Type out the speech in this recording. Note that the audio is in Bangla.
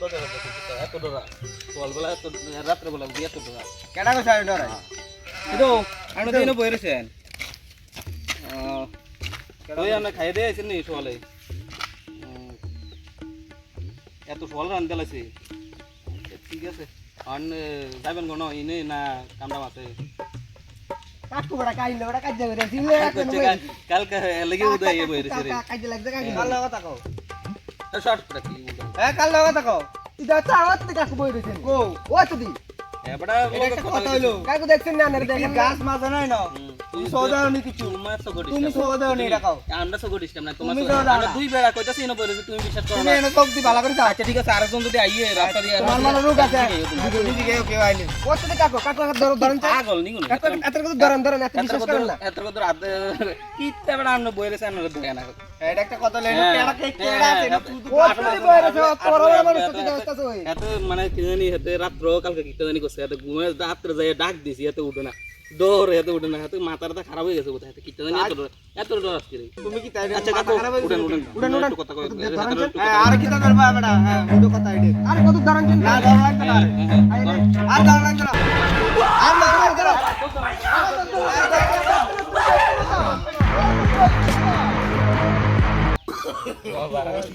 করে দেখো এত ডরা সকালবেলা এত রাত্রেবেলা এত ডরা কেডা কইছে আমি কিন্তু আমরা তো এনে বই ওই আমরা খাই দিয়ে আছেন নি সকালে। এত সকাল রান্ধতে লাগছে ঠিক আছে। আর যাবেন কোনো ইনে না কামড়া মাছে কাটকো বড় কাইল বড় কাজ যাবে দিলে কালকে লেগে উদয় বই রয়েছে রে কাজ লাগবে কাজ কাল লগা তাকো শর্ট করে এ কাল লাগা দেখো কো ও তুই কাকু দেখছেন না না কি? তোমার তো আমরা আমরা। দুই আচ্ছা মনে কত কিতে রাত্র কালকে কি জানি করছে এত ঘুমে রাত্রে যাই ডাক দিছি এত উঠে না। দৌড় এত উঠে না এত মাথাটা খারাপ হয়ে গেছে কোথায় এত কি জানি এত ডর এত ডর আজকে তুমি কি তাই আচ্ছা কাকু উঠেন উঠেন উঠেন উঠেন কথা কই হ্যাঁ আর কি তা করবা বেটা? হ্যাঁ কথা আইডে আর কত ধরন না দাও লাগবে না আর দাও লাগবে না আজকে